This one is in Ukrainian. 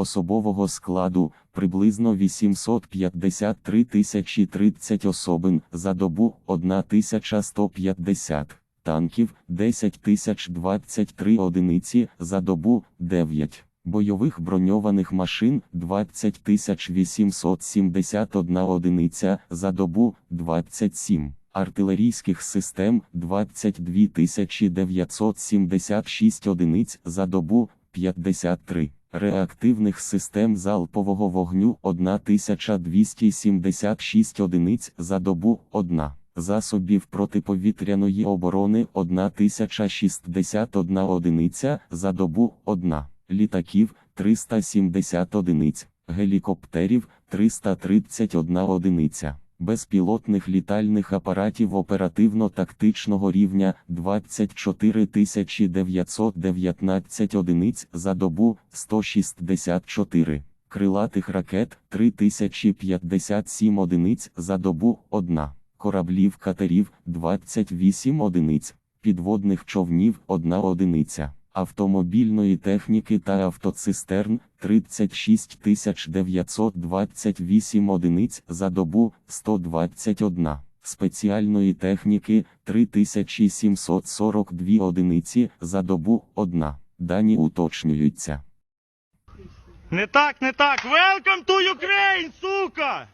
особового складу приблизно 853 тисячі 30 особин за добу 1150 танків 10 тисяч 23 одиниці за добу 9. Бойових броньованих машин 20 тисяч 871 одиниця за добу 27. Артилерійських систем 22 тисячі 976 одиниць за добу 53. Реактивних систем залпового вогню 1276 одиниць за добу 1. Засобів протиповітряної оборони 1061 одиниця за добу 1. Літаків 370 одиниць, гелікоптерів 331 одиниця, безпілотних літальних апаратів оперативно-тактичного рівня 24 919 одиниць за добу 164, крилатих ракет 3057 одиниць за добу 1, кораблів катерів 28 одиниць, підводних човнів 1 одиниця автомобільної техніки та автоцистерн 36 928 одиниць за добу 121, спеціальної техніки 3742 одиниці за добу 1. Дані уточнюються. Не так, не так. Welcome to Ukraine, сука!